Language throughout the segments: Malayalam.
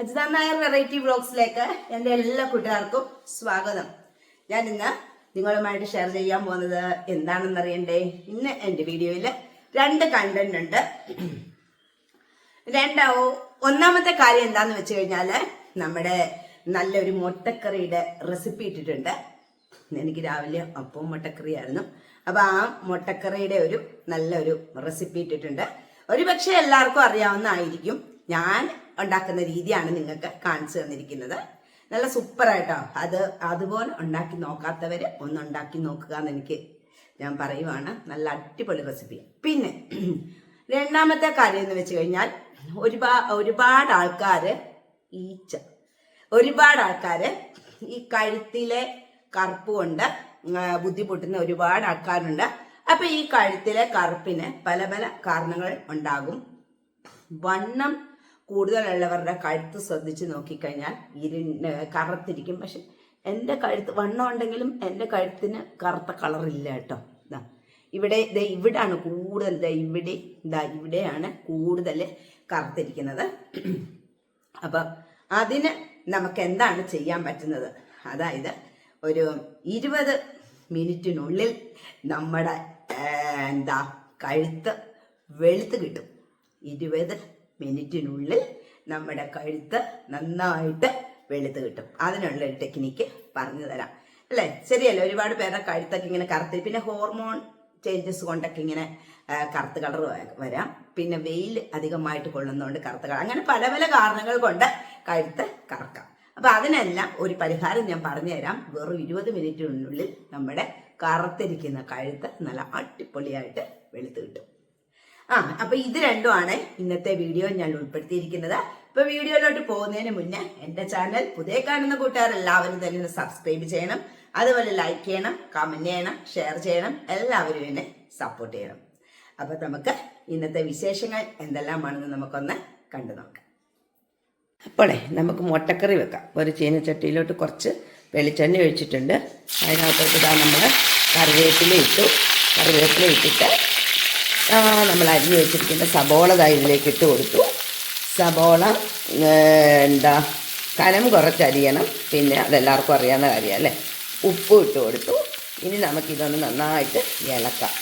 അജിത നായർ വെറൈറ്റി വ്ളോഗ്സിലേക്ക് എന്റെ എല്ലാ കൂട്ടുകാർക്കും സ്വാഗതം. ഞാൻ ഇന്ന് നിങ്ങളുമായിട്ട് ഷെയർ ചെയ്യാൻ പോകുന്നത് എന്താണെന്ന് അറിയണ്ടേ ഇന്ന് എന്റെ വീഡിയോയിൽ രണ്ട് കണ്ടന്റ് ഉണ്ട്. രണ്ടോ ഒന്നാമത്തെ കാര്യം എന്താന്ന് വെച്ച് കഴിഞ്ഞാൽ നമ്മുടെ നല്ലൊരു മുട്ടക്കറിയുടെ റെസിപ്പി ഇട്ടിട്ടുണ്ട്. എനിക്ക് രാവിലെ അപ്പവും മുട്ടക്കറിയായിരുന്നു. അപ്പൊ ആ മുട്ടക്കറിയുടെ ഒരു നല്ലൊരു റെസിപ്പി ഇട്ടിട്ടുണ്ട്. ഒരു പക്ഷേ എല്ലാവർക്കും അറിയാവുന്നതായിരിക്കും. ഞാൻ ഉണ്ടാക്കുന്ന രീതിയാണ് നിങ്ങൾക്ക് കാണിച്ചു തന്നിരിക്കുന്നത്. നല്ല സൂപ്പറായിട്ടോ. അത് അതുപോലെ ഉണ്ടാക്കി നോക്കാത്തവർ ഒന്ന് ഉണ്ടാക്കി നോക്കുക എന്ന് എനിക്ക് ഞാൻ പറയുവാണ്. നല്ല അടിപൊളി റെസിപ്പി പിന്നെ രണ്ടാമത്തെ കാര്യം എന്ന് വെച്ച് കഴിഞ്ഞാൽ ഒരുപാട് ഒരുപാട് ആൾക്കാർ ഈച്ച. ഒരുപാട് ആൾക്കാർ ഈ കഴുത്തിലെ കറുപ്പ് കൊണ്ട് ബുദ്ധിമുട്ടുന്ന ഒരുപാട് ആൾക്കാരുണ്ട്. അപ്പൊ ഈ കഴുത്തിലെ കറുപ്പിന് പല പല കാരണങ്ങൾ ഉണ്ടാകും. വണ്ണം കൂടുതലുള്ളവരുടെ കഴുത്ത് ശ്രദ്ധിച്ച് നോക്കിക്കഴിഞ്ഞാൽ ഇരു കറുത്തിരിക്കും. പക്ഷെ എന്റെ കഴുത്ത് വണ്ണം ഉണ്ടെങ്കിലും എന്റെ കഴുത്തിന് കറുത്ത കളറില്ല കേട്ടോ. ഇതാ ഇവിടെ ഇതാ ഇവിടാണ് കൂടുതൽ ഇതാ ഇവിടെ ഇതാ ഇവിടെയാണ് കൂടുതൽ കറുത്തിരിക്കുന്നത്. അപ്പം അതിന് നമുക്ക് എന്താണ് ചെയ്യാൻ പറ്റുന്നത്? അതായത് ഒരു ഇരുപത് മിനിറ്റിനുള്ളിൽ നമ്മുടെ എന്താ കഴുത്ത് വെളുത്ത് കിട്ടും. ഇരുപത് മിനിറ്റിനുള്ളിൽ നമ്മുടെ കഴുത്ത് നന്നായിട്ട് വെളുത്ത് കിട്ടും. അതിനുള്ള ഒരു ടെക്നിക്ക് പറഞ്ഞു തരാം. അല്ലേ? ശരിയല്ലേ? ഒരുപാട് പേരുടെ കഴുത്തൊക്കെ ഇങ്ങനെ കറുത്ത്. പിന്നെ ഹോർമോൺ ചേഞ്ചസ് കൊണ്ടൊക്കെ ഇങ്ങനെ കറുത്ത് കളർ വരാം. പിന്നെ വെയിൽ അധികമായിട്ട് കൊള്ളുന്നതുകൊണ്ട് കറുത്ത കളർ അങ്ങനെ പല പല കാരണങ്ങൾ കൊണ്ട് കഴുത്ത് കറക്കാം. അപ്പൊ അതിനെല്ലാം ഒരു പരിഹാരം ഞാൻ പറഞ്ഞുതരാം വെറും ഇരുപത് മിനിറ്റിനുള്ളിൽ നമ്മുടെ കറുത്തിരിക്കുന്ന കഴുത്ത് നല്ല അടിപൊളിയായിട്ട് വെളുത്ത് കിട്ടും. ആ അപ്പൊ ഇത് രണ്ടുമാണ് ഇന്നത്തെ വീഡിയോ ഞാൻ ഉൾപ്പെടുത്തിയിരിക്കുന്നത്. ഇപ്പൊ വീഡിയോയിലോട്ട് പോകുന്നതിന് മുന്നേ എന്റെ ചാനൽ പുതിയ കാണുന്ന കൂട്ടുകാർ എല്ലാവരും തന്നെ സബ്സ്ക്രൈബ് ചെയ്യണം. അതുപോലെ ലൈക്ക് ചെയ്യണം കമന്റ് ചെയ്യണം ഷെയർ ചെയ്യണം എല്ലാവരും എന്നെ സപ്പോർട്ട് ചെയ്യണം. അപ്പൊ നമുക്ക് ഇന്നത്തെ വിശേഷങ്ങൾ എന്തെല്ലാമാണെന്ന് നമുക്കൊന്ന് കണ്ടു നോക്കാം. അപ്പോളേ നമുക്ക് മുട്ടക്കറി വെക്കാം. ഒരു ചീനച്ചട്ടിയിലോട്ട് കുറച്ച് വെളിച്ചെണ്ണ ഒഴിച്ചിട്ടുണ്ട്. അതിനകത്തോട്ട് ഇതാ നമ്മൾ കറിവേപ്പില ഇട്ടു. കറിവേപ്പില ഇട്ടിട്ട് നമ്മൾ അരി വെച്ചിരിക്കുന്ന സബോള ഇതിലേക്ക് ഇട്ട് കൊടുത്തു. സബോള എന്താ കനം കുറച്ചരിയണം. പിന്നെ അതെല്ലാവർക്കും അറിയാവുന്ന കാര്യം അല്ലേ? ഉപ്പും ഇട്ട് കൊടുത്തു. ഇനി നമുക്കിതൊന്ന് നന്നായിട്ട് ഇളക്കാം.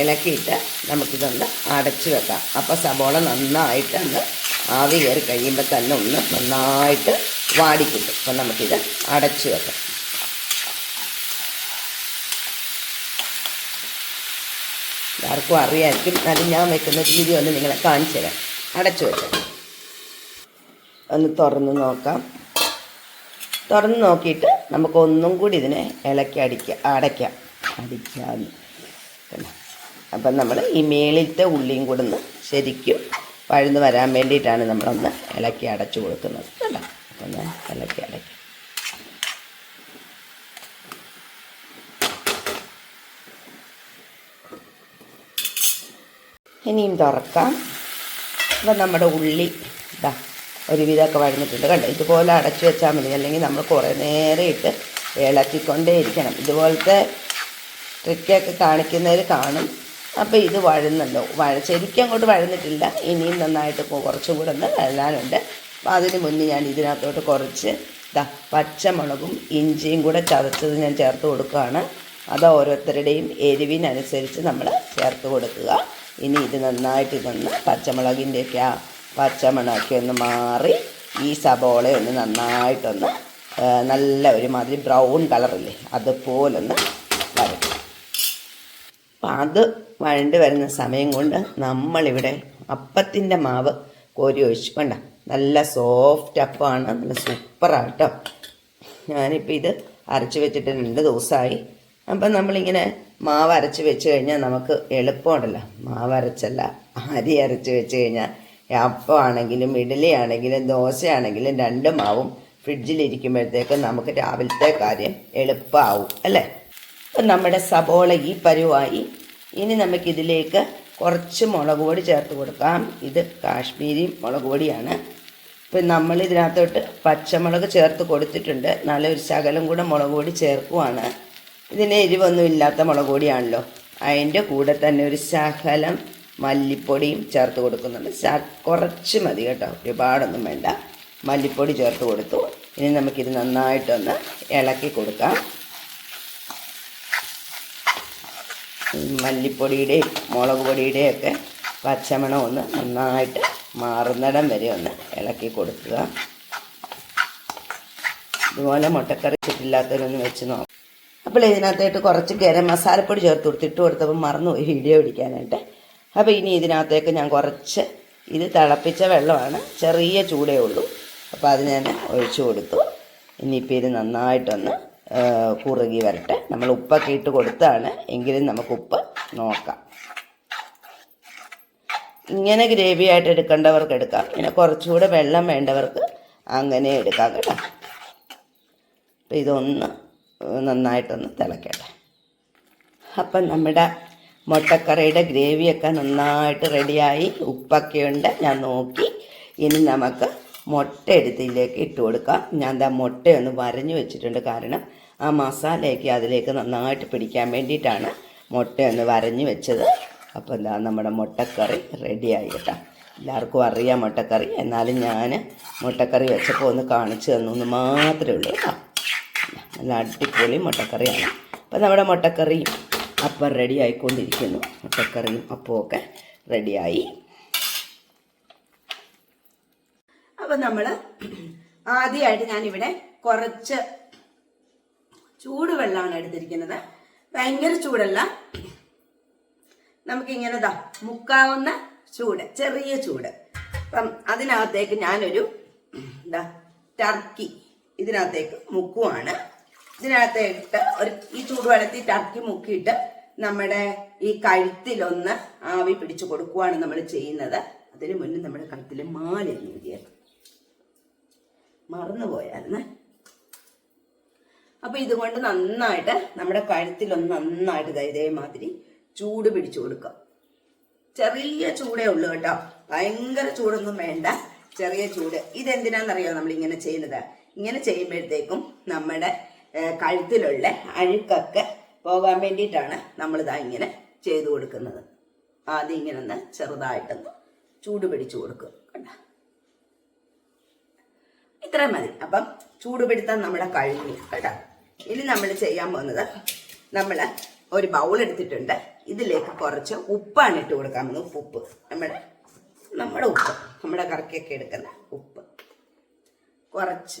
ഇളക്കിയിട്ട് നമുക്കിതൊന്ന് അടച്ചു വെക്കാം. അപ്പോൾ സബോള നന്നായിട്ട് ഒന്ന് ആവി കയറി കഴിയുമ്പോൾ തന്നെ ഒന്ന് നന്നായിട്ട് വാടിക്കിട്ടും അപ്പം നമുക്കിത് അടച്ചു വെക്കാം. എല്ലാവർക്കും അറിയാമായിരിക്കും എന്നാലും ഞാൻ വെക്കുന്ന രീതി ഒന്ന് നിങ്ങളെ കാണിച്ചു തരാം. അടച്ചു വെക്കാം ഒന്ന് തുറന്ന് നോക്കാം. തുറന്ന് നോക്കിയിട്ട് നമുക്ക് ഒന്നും കൂടി ഇതിനെ ഇളക്കി അടിക്കാം അടയ്ക്കാം. അടിക്കാം കണ്ടോ? അപ്പം നമ്മൾ ഈ മേളിലത്തെ ഉള്ളിയും കൂടെ ഒന്ന് ശരിക്കും പഴുന്ന് വരാൻ വേണ്ടിയിട്ടാണ് നമ്മളൊന്ന് ഇളക്കി അടച്ചു കൊടുക്കുന്നത്. കണ്ടോ? അപ്പം ഞാൻ ഇളക്കി അടയ്ക്കാം. ഇനിയും തുറക്കാം. അപ്പം നമ്മുടെ ഉള്ളി ഇതാ ഒരുവിധമൊക്കെ വഴഞ്ഞിട്ടുണ്ട് കണ്ടോ? ഇതുപോലെ അടച്ചു വെച്ചാൽ മതി. അല്ലെങ്കിൽ നമ്മൾ കുറേ നേരം ഇട്ട് ഇളക്കിക്കൊണ്ടേ ഇരിക്കണം ഇതുപോലത്തെ ട്രിക്കൊക്കെ കാണിക്കുന്നവർ കാണും. അപ്പോൾ ഇത് വഴുന്നുണ്ടോ വഴ ശരിക്കും അങ്ങോട്ട് വഴന്നിട്ടില്ല. ഇനിയും നന്നായിട്ട് കുറച്ചും കൂടെ ഒന്ന് വഴലാനുണ്ട്. അപ്പോൾ അതിന് മുന്നേ ഞാൻ ഇതിനകത്തോട്ട് കുറച്ച് ഇതാ പച്ചമുളകും ഇഞ്ചിയും കൂടെ ചതച്ചത് ഞാൻ ചേർത്ത് കൊടുക്കുകയാണ്. അത് ഓരോരുത്തരുടെയും എരിവിനനുസരിച്ച് നമ്മൾ ചേർത്ത് കൊടുക്കുക. ഇനി ഇത് നന്നായിട്ട് ഇതൊന്ന് പച്ചമുളകിന്റെയൊക്കെ ആ പച്ചമുളകൊക്കെ ഒന്ന് മാറി ഈ സബോള ഒന്ന് നന്നായിട്ടൊന്ന് നല്ല ഒരുമാതിരി ബ്രൗൺ കളറില്ലേ അതുപോലൊന്ന് വരയ്ക്കും. അപ്പം അത് വഴണ്ട് വരുന്ന സമയം കൊണ്ട് നമ്മളിവിടെ അപ്പത്തിന്റെ മാവ് കോരി ഒഴിച്ചു കണ്ട നല്ല സോഫ്റ്റ് അപ്പമാണ് നല്ല സൂപ്പറാണ് ഞാനിപ്പോൾ ഇത് അരച്ച് വെച്ചിട്ട് രണ്ട് ദിവസമായി. അപ്പം നമ്മളിങ്ങനെ മാവ് അരച്ച് വെച്ച് കഴിഞ്ഞാൽ നമുക്ക് എളുപ്പമുണ്ടല്ലോ. മാവ് അരച്ചല്ല അരി അരച്ച് വെച്ച് കഴിഞ്ഞാൽ അപ്പമാണെങ്കിലും ഇഡലി ആണെങ്കിലും ദോശയാണെങ്കിലും രണ്ട് മാവും ഫ്രിഡ്ജിലിരിക്കുമ്പോഴത്തേക്ക് നമുക്ക് രാവിലത്തെ കാര്യം എളുപ്പമാവും അല്ലേ? അപ്പം നമ്മുടെ സബോള ഈ പരുവായി. ഇനി നമുക്കിതിലേക്ക് കുറച്ച് മുളക് പൊടി ചേർത്ത് കൊടുക്കാം. ഇത് കാശ്മീരി മുളക് പൊടിയാണ്. ഇപ്പം നമ്മൾ ഇതിനകത്തോട്ട് പച്ചമുളക് ചേർത്ത് കൊടുത്തിട്ടുണ്ട്. നല്ലൊരു ശകലം കൂടെ മുളക് പൊടി ചേർക്കുവാണ്. ഇതിന് എരിവൊന്നും ഇല്ലാത്ത മുളക് പൊടിയാണല്ലോ. അതിന്റെ കൂടെ തന്നെ ഒരു ശകലം മല്ലിപ്പൊടിയും ചേർത്ത് കൊടുക്കുന്നുണ്ട്. ശ- കുറച്ച് മതി കേട്ടോ. ഒരുപാടൊന്നും വേണ്ട. മല്ലിപ്പൊടി ചേർത്ത് കൊടുത്തു. ഇനി നമുക്കിത് നന്നായിട്ടൊന്ന് ഇളക്കി കൊടുക്കാം. മല്ലിപ്പൊടിയുടെയും മുളക് പൊടിയുടെയും ഒക്കെ പച്ചമണം ഒന്ന് നന്നായിട്ട് മാറുന്നിടം വരെ ഒന്ന് ഇളക്കി കൊടുക്കുക. ഇതുപോലെ മുട്ടക്കറി ചുറ്റില്ലാത്തവരൊന്ന് വെച്ച് നോക്കാം. അപ്പോൾ ഇതിനകത്തായിട്ട് കുറച്ച് ഗരം മസാലപ്പൊടി ചേർത്ത് കൊടുത്ത് ഇട്ട് കൊടുത്തപ്പോൾ മറന്നുപോയി വീഡിയോ പിടിക്കാനായിട്ട്. അപ്പോൾ ഇനി ഇതിനകത്തേക്ക് ഞാൻ കുറച്ച് ഇത് തിളപ്പിച്ച വെള്ളമാണ്. ചെറിയ ചൂടേ ഉള്ളൂ. അപ്പോൾ അത് ഞാൻ ഒഴിച്ചു കൊടുത്തു. ഇനിയിപ്പോൾ ഇത് നന്നായിട്ടൊന്ന് കുറുകി വരട്ടെ. നമ്മൾ ഉപ്പൊക്കെ ഇട്ട് കൊടുത്താണ്. എങ്കിലും നമുക്ക് ഉപ്പ് നോക്കാം. ഇങ്ങനെ ഗ്രേവി ആയിട്ട് എടുക്കേണ്ടവർക്ക് എടുക്കാം. പിന്നെ കുറച്ചുകൂടെ വെള്ളം വേണ്ടവർക്ക് അങ്ങനെ എടുക്കാം കേട്ടോ. അപ്പം ഇതൊന്ന് നന്നായിട്ടൊന്ന് തിളക്കട്ടെ. അപ്പം നമ്മുടെ മുട്ടക്കറിയുടെ ഗ്രേവിയൊക്കെ നന്നായിട്ട് റെഡിയായി. ഉപ്പൊക്കെ ഉണ്ട് ഞാൻ നോക്കി. ഇനി നമുക്ക് മുട്ട എടുത്തിലേക്ക് ഇട്ട് കൊടുക്കാം. ഞാൻ എന്താ മുട്ടയൊന്ന് വരഞ്ഞു വെച്ചിട്ടുണ്ട്. കാരണം ആ മസാലയൊക്കെ അതിലേക്ക് നന്നായിട്ട് പിടിക്കാൻ വേണ്ടിയിട്ടാണ് മുട്ടയൊന്ന് വരഞ്ഞു വെച്ചത്. അപ്പോൾ എന്താ നമ്മുടെ മുട്ടക്കറി റെഡിയായി കേട്ടോ. എല്ലാവർക്കും അറിയാം മുട്ടക്കറി. എന്നാലും ഞാൻ മുട്ടക്കറി വെച്ചപ്പോൾ ഒന്ന് കാണിച്ചു തന്നു എന്ന് മാത്രമേ ഉള്ളൂ കേട്ടോ. നല്ല അടിപൊളി മുട്ടക്കറിയാണ്. അപ്പം നമ്മുടെ മുട്ടക്കറിയും അപ്പം റെഡി ആയിക്കൊണ്ടിരിക്കുന്നു. മുട്ടക്കറിയും അപ്പമൊക്കെ റെഡിയായി അപ്പം നമ്മൾ ആദ്യമായിട്ട് ഞാനിവിടെ കുറച്ച് ചൂടുവെള്ളമാണ് എടുത്തിരിക്കുന്നത്. ഭയങ്കര ചൂടല്ല. നമുക്കിങ്ങനെ ദാ മുക്കാവുന്ന ചൂട് ചെറിയ ചൂട്. അപ്പം അതിനകത്തേക്ക് ഞാനൊരു എന്താ ടർക്കി ഇതിനകത്തേക്ക് മുക്കുവാണ്. ഇതിനകത്തേക്ക് ഒരു ഈ ചൂടുവെള്ളത്തിൽ ടർക്കി മുക്കിയിട്ട് നമ്മുടെ ഈ കഴുത്തിലൊന്ന് ആവി പിടിച്ചു കൊടുക്കുവാണ് നമ്മൾ ചെയ്യുന്നത്. അതിനു മുന്നേ നമ്മുടെ കഴുത്തിൽ മാല എഴുതിയത് മറന്നുപോയായിരുന്നേ അപ്പൊ ഇതുകൊണ്ട് നന്നായിട്ട് നമ്മുടെ കഴുത്തിലൊന്ന് നന്നായിട്ട് ഇതേമാതിരി ചൂട് പിടിച്ചു കൊടുക്കുക. ചെറിയ ചൂടേ ഉള്ളൂ കേട്ടോ. ഭയങ്കര ചൂടൊന്നും വേണ്ട. ചെറിയ ചൂട്. ഇതെന്തിനാണെന്നറിയോ നമ്മൾ ഇങ്ങനെ ചെയ്യുന്നത്? ഇങ്ങനെ ചെയ്യുമ്പോഴത്തേക്കും നമ്മുടെ കഴുത്തിലുള്ള അഴുക്കൊക്കെ പോകാൻ വേണ്ടിയിട്ടാണ് നമ്മളിതാ ഇങ്ങനെ ചെയ്തു കൊടുക്കുന്നത്. ആദ്യം ഇങ്ങനെ ഒന്ന് ചെറുതായിട്ടൊന്ന് ചൂട് പിടിച്ചു കൊടുക്കും കണ്ടോ ഇത്രയും മതി. അപ്പം ചൂട് പിടുത്താൻ നമ്മുടെ കഴിഞ്ഞു കേട്ടോ. ഇനി നമ്മൾ ചെയ്യാൻ പോകുന്നത് നമ്മൾ ഒരു ബൗൾ എടുത്തിട്ടുണ്ട്. ഇതിലേക്ക് കുറച്ച് ഉപ്പാണ് ഇട്ട് കൊടുക്കാൻ പോകുന്നത്. ഉപ്പ്. ഉപ്പ് നമ്മുടെ നമ്മുടെ ഉപ്പ്. നമ്മുടെ കറക്കിയൊക്കെ എടുക്കുന്ന ഉപ്പ്. കുറച്ച്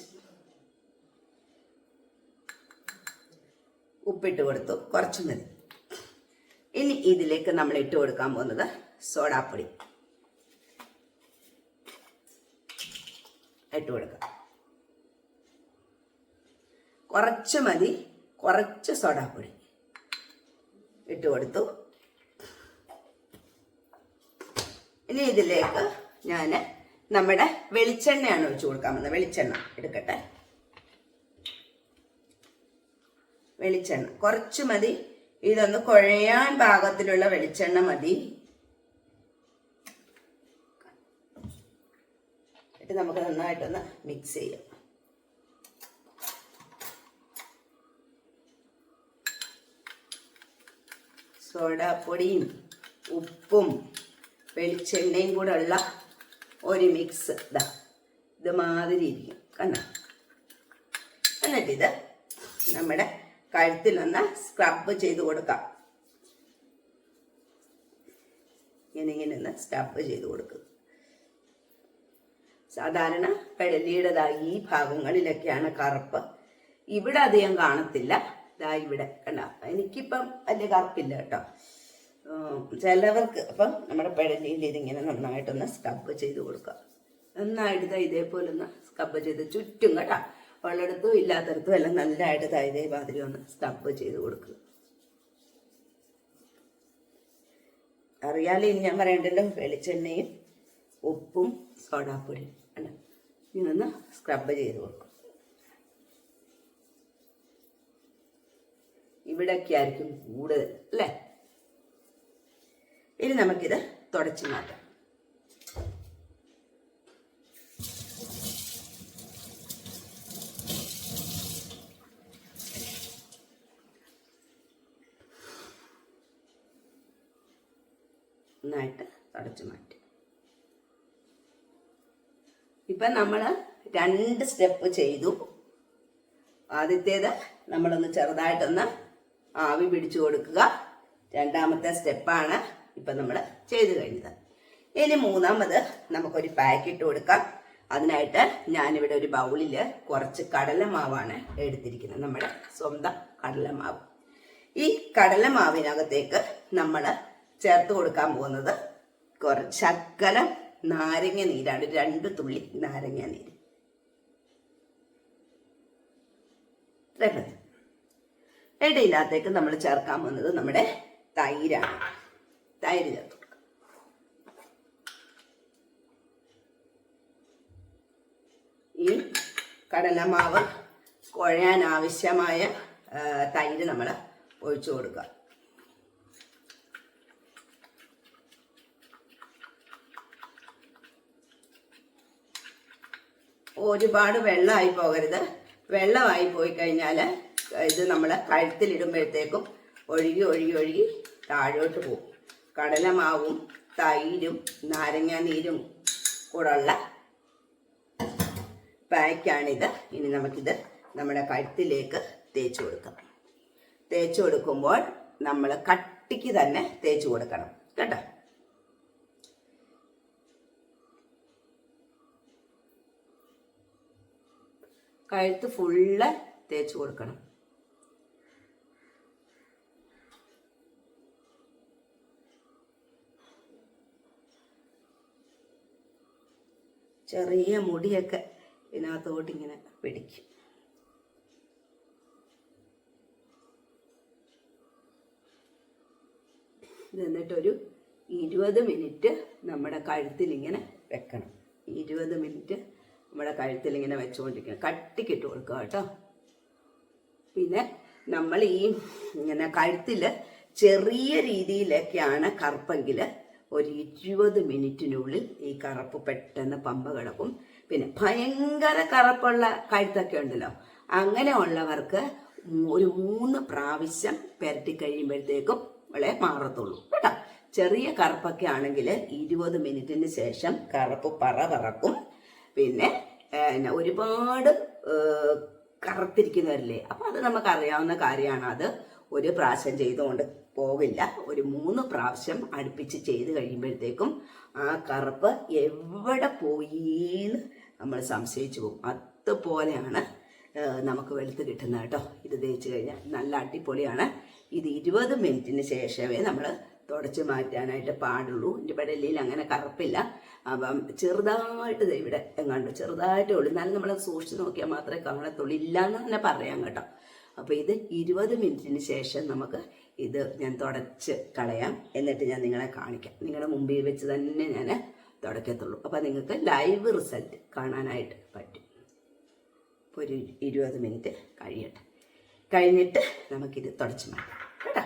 ഉപ്പിട്ട് കൊടുത്തു. കുറച്ച് മതി. ഇനി ഇതിലേക്ക് നമ്മൾ ഇട്ട് കൊടുക്കാൻ പോകുന്നത് സോഡാപ്പൊടി. ഇട്ട് കൊടുക്കാം. കുറച്ച് മതി. കുറച്ച് സോഡാപ്പൊടി ഇട്ട് കൊടുത്തു. ഇനി ഇതിലേക്ക് ഞാൻ നമ്മുടെ വെളിച്ചെണ്ണയാണ് ഒഴിച്ചു കൊടുക്കാൻ പോകുന്നത്. വെളിച്ചെണ്ണ എടുക്കട്ടെ. വെളിച്ചെണ്ണ. കുറച്ച് മതി. ഇതൊന്ന് കുഴയാൻ പാകത്തിലുള്ള വെളിച്ചെണ്ണ മതി. എന്നിട്ട് നമുക്ക് നന്നായിട്ടൊന്ന് മിക്സ് ചെയ്യാം. സോഡാപ്പൊടിയും ഉപ്പും വെളിച്ചെണ്ണയും കൂടെ ഉള്ള ഒരു മിക്സ് ഇതാ ഇത് മാതിരി ഇരിക്കും. കണ്ട? എന്നിട്ടിത് നമ്മുടെ കഴുത്തിലൊന്ന് സ്ക്രബ് ചെയ്ത് കൊടുക്കാം. ഇങ്ങനെ ഇങ്ങനെ ഒന്ന് സ്ക്രബ് ചെയ്ത് കൊടുക്കും സാധാരണ പെടലിയുടേതാ ഈ ഭാഗങ്ങളിലൊക്കെയാണ് കറുപ്പ്. ഇവിടെ അധികം കാണത്തില്ല. ഇതാ ഇവിടെ കണ്ട. എനിക്കിപ്പം വലിയ കറുപ്പില്ല കേട്ടോ. ചിലവർക്ക് അപ്പം നമ്മുടെ പെടലിയിൽ ഇതിങ്ങനെ നന്നായിട്ടൊന്ന് സ്ക്രബ് ചെയ്ത് കൊടുക്കുക. നന്നായിട്ട് ഇതേപോലെ ഒന്ന് സ്ക്രബ് ചെയ്ത് ചുറ്റും കേട്ടോ. ഉള്ളിടത്തും ഇല്ലാത്തടത്തും എല്ലാം നല്ലതായിട്ട് തൈതേ പാതിരി ഒന്ന് സ്റ്റപ്പ് ചെയ്ത് കൊടുക്കുക അറിയാലോ ഇനി ഞാൻ പറയണ്ടല്ലോ വെളിച്ചെണ്ണയും ഉപ്പും സോഡാപ്പൊടിയും അല്ല ഇതൊന്ന് സ്ക്രബ് ചെയ്ത് കൊടുക്കും. ഇവിടെയൊക്കെ ആയിരിക്കും കൂടുതൽ അല്ലേ? ഇനി നമുക്കിത് തുടച്ചു മാറ്റാം. നന്നായിട്ട് തുടച്ചു മാറ്റി. ഇപ്പം നമ്മൾ രണ്ട് സ്റ്റെപ്പ് ചെയ്തു. ആദ്യത്തേത് നമ്മളൊന്ന് ചെറുതായിട്ടൊന്ന് ആവി പിടിച്ചു കൊടുക്കുക. രണ്ടാമത്തെ സ്റ്റെപ്പാണ് ഇപ്പം നമ്മൾ ചെയ്തു കഴിഞ്ഞത്. ഇനി മൂന്നാമത് നമുക്കൊരു പാക്കറ്റ് കൊടുക്കാം. അതിനായിട്ട് ഞാനിവിടെ ഒരു ബൗളിൽ കുറച്ച് കടലമാവാണ് എടുത്തിരിക്കുന്നത്. നമ്മുടെ സ്വന്തം കടലമാവ്. ഈ കടലമാവിനകത്തേക്ക് നമ്മൾ ചേർത്ത് കൊടുക്കാൻ പോകുന്നത് കുറച്ച് ശക്കലം നാരങ്ങ നീരാണ്. രണ്ട് തുള്ളി നാരങ്ങ നീര്. ഇടയില്ലാത്തേക്ക് നമ്മൾ ചേർക്കാൻ പോകുന്നത് നമ്മുടെ തൈരാണ്. തൈര് ചേർത്ത് ഈ ഈ കടലമാവ് കുഴയാൻ ആവശ്യമായ തൈര് നമ്മൾ ഒഴിച്ചു കൊടുക്കുക. ഒരുപാട് വെള്ളമായി പോകരുത്. വെള്ളമായി പോയി കഴിഞ്ഞാൽ ഇത് നമ്മൾ കഴുത്തിലിടുമ്പോഴത്തേക്കും ഒഴുകി ഒഴുകി ഒഴുകി താഴോട്ട് പോകും. കടലമാവും തൈരും നാരങ്ങ നീരും കൂടെയുള്ള പാക്കാണിത് ഇനി നമുക്കിത് നമ്മുടെ കഴുത്തിലേക്ക് തേച്ച് കൊടുക്കാം. തേച്ച് കൊടുക്കുമ്പോൾ നമ്മൾ കട്ടിക്ക് തന്നെ തേച്ച് കൊടുക്കണം. കേട്ടോ? കഴുത്ത് ഫുള്ള് തേച്ച് കൊടുക്കണം. ചെറിയ മുടിയൊക്കെ ഇതിനകത്തോട്ട് ഇങ്ങനെ പിടിക്കും. എന്നിട്ടൊരു ഇരുപത് മിനിറ്റ് നമ്മുടെ കഴുത്തിൽ ഇങ്ങനെ വെക്കണം. ഇരുപത് മിനിറ്റ് നമ്മുടെ കഴുത്തിൽ ഇങ്ങനെ വെച്ചുകൊണ്ടിരിക്കണം കട്ടിക്കിട്ട് കൊടുക്കുക കേട്ടോ. പിന്നെ നമ്മൾ ഈ ഇങ്ങനെ കഴുത്തിൽ ചെറിയ രീതിയിലൊക്കെയാണ് കറുപ്പെങ്കിൽ ഒരു ഇരുപത് മിനിറ്റിനുള്ളിൽ ഈ കറുപ്പ് പെട്ടെന്ന് പമ്പ കിടക്കും. പിന്നെ ഭയങ്കര കറുപ്പുള്ള കഴുത്തൊക്കെ ഉണ്ടല്ലോ. അങ്ങനെയുള്ളവർക്ക് ഒരു മൂന്ന് പ്രാവശ്യം പെരട്ടി കഴിയുമ്പോഴത്തേക്കും വളരെ മാറത്തുള്ളൂ. കേട്ടോ. ചെറിയ കറുപ്പൊക്കെ ആണെങ്കിൽ ഇരുപത് മിനിറ്റിന് ശേഷം കറുപ്പ് പറ പറക്കും. പിന്നെ ഒരുപാട് കറുത്തിരിക്കുന്നവരില്ലേ? അപ്പൊ അത് നമുക്ക് അറിയാവുന്ന കാര്യമാണ് അത്. ഒരു പ്രാവശ്യം ചെയ്തുകൊണ്ട് പോകില്ല. ഒരു മൂന്ന് പ്രാവശ്യം അടുപ്പിച്ച് ചെയ്ത് കഴിയുമ്പോഴത്തേക്കും ആ കറുപ്പ് എവിടെ പോയിന്ന് നമ്മൾ സംശയിച്ചു പോകും. അതുപോലെയാണ് നമുക്ക് വെളുത്ത് കിട്ടുന്നത് കേട്ടോ. ഇത് തേച്ച് കഴിഞ്ഞാൽ നല്ല അടിപൊളിയാണ്. ഇത് ഇരുപത് മിനിറ്റിന് ശേഷമേ നമ്മൾ തുടച്ച് മാറ്റാനായിട്ട് പാടുള്ളൂ. എന്റെ പടലിയിൽ അങ്ങനെ കറുപ്പില്ല. അപ്പം ചെറുതായിട്ട് ഇവിടെ എങ്ങാണ്ട് ചെറുതായിട്ട് ഉള്ളൂ. എന്നാലും നമ്മൾ സൂക്ഷിച്ച് നോക്കിയാൽ മാത്രമേ കാണത്തുള്ളൂ. ഇല്ലയെന്ന് തന്നെ പറയാം കേട്ടോ. അപ്പോൾ ഇത് ഇരുപത് മിനിറ്റിന് ശേഷം നമുക്ക് ഇത് ഞാൻ തുടച്ച് കളയാം. എന്നിട്ട് ഞാൻ നിങ്ങളെ കാണിക്കാം. നിങ്ങളുടെ മുമ്പിൽ വെച്ച് തന്നെ ഞാൻ തുടക്കത്തുള്ളൂ. അപ്പോൾ നിങ്ങൾക്ക് ലൈവ് റിസൾട്ട് കാണാനായിട്ട് പറ്റും. അപ്പോൾ ഒരു ഇരുപത് മിനിറ്റ് കഴിയട്ടെ. കഴിഞ്ഞിട്ട് നമുക്കിത് തുടച്ച് മാറ്റാം. കേട്ടോ.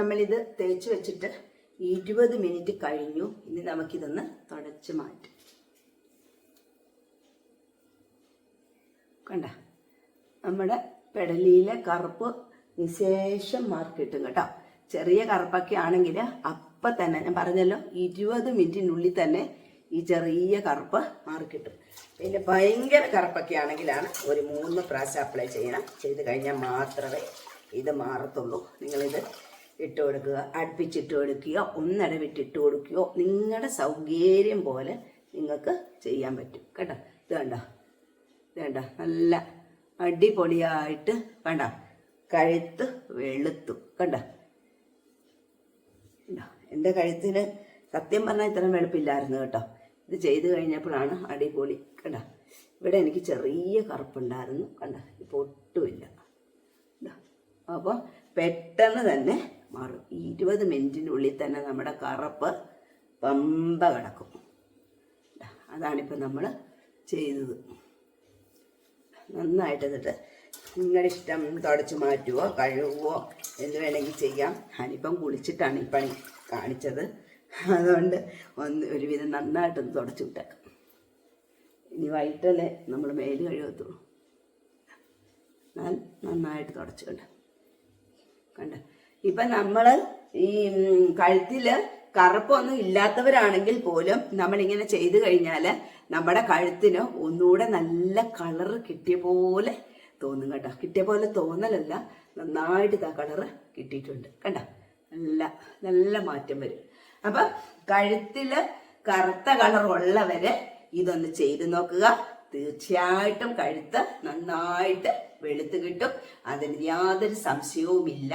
നമ്മളിത് തേച്ച് വെച്ചിട്ട് ഇരുപത് മിനിറ്റ് കഴിഞ്ഞു. ഇനി നമുക്കിതൊന്ന് തുടച്ച് മാറ്റാം. കണ്ട നമ്മുടെ പെടലിയിലെ കറുപ്പ് നിശേഷം മാർക്ക് കിട്ടും കേട്ടോ. ചെറിയ കറുപ്പൊക്കെ ആണെങ്കിൽ അപ്പം തന്നെ ഞാൻ പറഞ്ഞല്ലോ ഇരുപത് മിനിറ്റിനുള്ളിൽ തന്നെ ഈ ചെറിയ കറുപ്പ് മാർക്ക് കിട്ടും പിന്നെ ഭയങ്കര കറുപ്പൊക്കെ ആണെങ്കിലാണ് ഒരു മൂന്ന് പ്രാവശ്യം അപ്ലൈ ചെയ്യണം. ചെയ്ത് കഴിഞ്ഞാൽ മാത്രമേ ഇത് മാറത്തുള്ളൂ. നിങ്ങളിത് ഇട്ട് കൊടുക്കുക അടുപ്പിച്ചിട്ട് കൊടുക്കുകയോ ഒന്നിടവിട്ടിട്ട് കൊടുക്കുകയോ നിങ്ങളുടെ സൗകര്യം പോലെ നിങ്ങൾക്ക് ചെയ്യാൻ പറ്റും. കേട്ടോ? ഇത് കണ്ടോ? ഇത് കണ്ടോ? നല്ല അടിപൊളിയായിട്ട് കണ്ട? കഴുത്ത് വെളുത്തു. കണ്ട? എന്റെ കഴുത്തിന് സത്യം പറഞ്ഞാൽ ഇത്രയും വെളുപ്പില്ലായിരുന്നു കേട്ടോ. ഇത് ചെയ്തു കഴിഞ്ഞപ്പോഴാണ് അടിപൊളി. കണ്ട? ഇവിടെ എനിക്ക് ചെറിയ കറുപ്പുണ്ടായിരുന്നു. കണ്ട? ഇപ്പോൾ ഒട്ടുമില്ല. അപ്പോൾ പെട്ടെന്ന് തന്നെ മാറും. ഈ ഇരുപത് മിനിറ്റിനുള്ളിൽ തന്നെ നമ്മുടെ കറുപ്പ് പമ്പ കിടക്കും. അതാണിപ്പോൾ നമ്മൾ ചെയ്തത്. നന്നായിട്ട് എന്നിട്ട് നിങ്ങളുടെ ഇഷ്ടം തുടച്ച് മാറ്റുവോ കഴുകുവോ എന്ന് വേണമെങ്കിൽ ചെയ്യാം. ഞാനിപ്പം കുളിച്ചിട്ടാണ് ഈ പണി കാണിച്ചത്. അതുകൊണ്ട് ഒന്ന് ഒരുവിധം നന്നായിട്ടൊന്ന് തുടച്ചു വിട്ടേക്കാം. ഇനി വൈകിട്ടല്ലേ നമ്മൾ മേൽ കഴുകത്തുള്ളൂ. ഞാൻ നന്നായിട്ട് തുടച്ചു കണ്ടോ? കണ്ട? ഇപ്പം നമ്മൾ ഈ കഴുത്തിൽ കറുപ്പൊന്നും ഇല്ലാത്തവരാണെങ്കിൽ പോലും നമ്മൾ ഇങ്ങനെ ചെയ്തു കഴിഞ്ഞാൽ നമ്മുടെ കഴുത്തിന് ഒന്നുകൂടെ നല്ല കളറ് കിട്ടിയ പോലെ തോന്നും കേട്ടോ. കിട്ടിയ പോലെ തോന്നലല്ല നന്നായിട്ട് ഇതാ കളറ് കിട്ടിയിട്ടുണ്ട്. കണ്ട? നല്ല നല്ല മാറ്റം വരും. അപ്പൊ കഴുത്തിൽ കറുത്ത കളർ ഉള്ളവര് ഇതൊന്ന് ചെയ്ത് നോക്കുക. തീർച്ചയായിട്ടും കഴുത്ത് നന്നായിട്ട് വെളുത്ത് കിട്ടും. അതിന് യാതൊരു സംശയവുമില്ല.